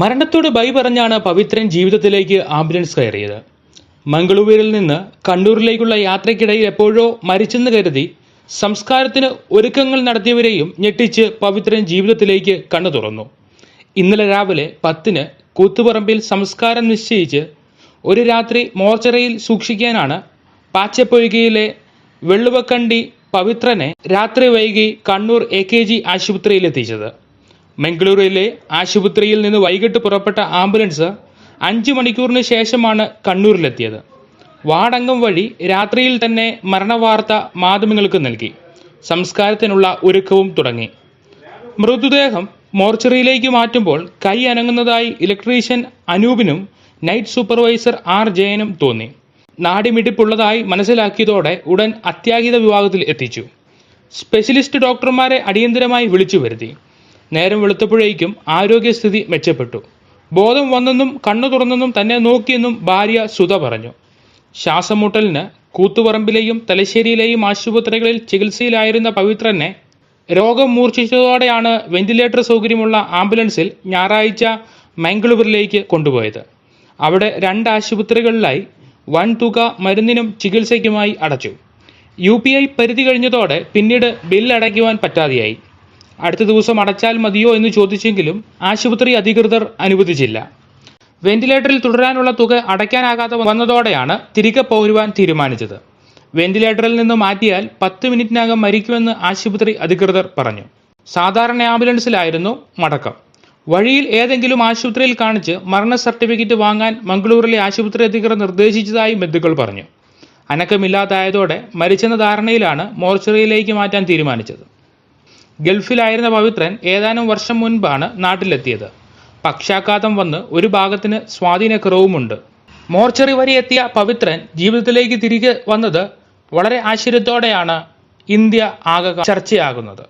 മരണത്തോട് ബൈ പറഞ്ഞാണ് പവിത്രൻ ജീവിതത്തിലേക്ക് ആംബുലൻസ് കയറിയത്. മംഗളൂരിൽ നിന്ന് കണ്ണൂരിലേക്കുള്ള യാത്രയ്ക്കിടയിൽ എപ്പോഴോ മരിച്ചെന്ന് കരുതി സംസ്കാരത്തിന് ഒരുക്കങ്ങൾ നടത്തിയവരെയും ഞെട്ടിച്ച് പവിത്രൻ ജീവിതത്തിലേക്ക് കണ്ണു തുറന്നു. ഇന്നലെ രാവിലെ പത്തിന് കൂത്തുപറമ്പിൽ സംസ്കാരം നിശ്ചയിച്ച് ഒരു രാത്രി മോർച്ചറിയിൽ സൂക്ഷിക്കാനാണ് പാച്ചപ്പൊയ്കയിലെ വെള്ളുവക്കണ്ടി പവിത്രനെ രാത്രി വൈകി കണ്ണൂർ എ കെ ജി ആശുപത്രിയിലെത്തിച്ചത്. മംഗളൂരുവിലെ ആശുപത്രിയിൽ നിന്ന് വൈകിട്ട് പുറപ്പെട്ട ആംബുലൻസ് അഞ്ച് മണിക്കൂറിന് ശേഷമാണ് കണ്ണൂരിലെത്തിയത്. വാടങ്കം വഴി രാത്രിയിൽ തന്നെ മരണവാർത്ത മാധ്യമങ്ങൾക്ക് നൽകി. സംസ്കാരത്തിനുള്ള ഒരുക്കവും തുടങ്ങി. മൃതദേഹം മോർച്ചറിയിലേക്ക് മാറ്റുമ്പോൾ കൈ അനങ്ങുന്നതായി ഇലക്ട്രീഷ്യൻ അനൂപിനും നൈറ്റ് സൂപ്പർവൈസർ ആർ ജയനും തോന്നി. നാടിമിടിപ്പുള്ളതായി മനസ്സിലാക്കിയതോടെ ഉടൻ അത്യാഹിത വിഭാഗത്തിൽ എത്തിച്ചു. സ്പെഷ്യലിസ്റ്റ് ഡോക്ടർമാരെ അടിയന്തരമായി വിളിച്ചു വരുത്തി. നേരം വെളുത്തപ്പോഴേക്കും ആരോഗ്യസ്ഥിതി മെച്ചപ്പെട്ടു. ബോധം വന്നെന്നും കണ്ണു തുറന്നെന്നും തന്നെ നോക്കിയെന്നും ഭാര്യ സുധ പറഞ്ഞു. ശ്വാസമുട്ടലിന് കൂത്തുപറമ്പിലെയും തലശ്ശേരിയിലെയും ആശുപത്രികളിൽ ചികിത്സയിലായിരുന്ന പവിത്രനെ രോഗം മൂർച്ഛിച്ചതോടെയാണ് വെന്റിലേറ്റർ സൗകര്യമുള്ള ആംബുലൻസിൽ ഞായറാഴ്ച മംഗളൂരിലേക്ക് കൊണ്ടുപോയത്. അവിടെ രണ്ട് ആശുപത്രികളിലായി വൻ തുക മരുന്നിനും ചികിത്സയ്ക്കുമായി അടച്ചു. യു പി ഐ പരിധി കഴിഞ്ഞതോടെ പിന്നീട് ബിൽ അടയ്ക്കുവാൻ പറ്റാതെയായി. അടുത്ത ദിവസം അടച്ചാൽ മതിയോ എന്ന് ചോദിച്ചെങ്കിലും ആശുപത്രി അധികൃതർ അനുവദിച്ചില്ല. വെന്റിലേറ്ററിൽ തുടരാനുള്ള തുക അടയ്ക്കാനാകാതെ വന്നതോടെയാണ് തിരികെ പോരുവാൻ തീരുമാനിച്ചത്. വെന്റിലേറ്ററിൽ നിന്ന് മാറ്റിയാൽ പത്ത് മിനിറ്റിനകം മരിക്കുമെന്ന് ആശുപത്രി അധികൃതർ പറഞ്ഞു. സാധാരണ ആംബുലൻസിലായിരുന്നു മടക്കം. വഴിയിൽ ഏതെങ്കിലും ആശുപത്രിയിൽ കാണിച്ച് മരണ സർട്ടിഫിക്കറ്റ് വാങ്ങാൻ മംഗളൂരിലെ ആശുപത്രി അധികൃതർ നിർദ്ദേശിച്ചതായി ബന്ധുക്കൾ പറഞ്ഞു. അനക്കമില്ലാതായതോടെ മരിച്ചെന്ന ധാരണയിലാണ് മോർച്ചറിയിലേക്ക് മാറ്റാൻ തീരുമാനിച്ചത്. ഗൾഫിലായിരുന്ന പവിത്രൻ ഏതാനും വർഷം മുൻപാണ് നാട്ടിലെത്തിയത്. പക്ഷാഘാതം വന്ന് ഒരു ഭാഗത്തിന് സ്വാധീനക്കുറവുമുണ്ട്. മോർച്ചറി വരെ എത്തിയ പവിത്രൻ ജീവിതത്തിലേക്ക് തിരികെ വന്നത് വളരെ ആശ്ചര്യത്തോടെയാണ് ഇന്ത്യ ആകെ ചർച്ചയാകുന്നത്.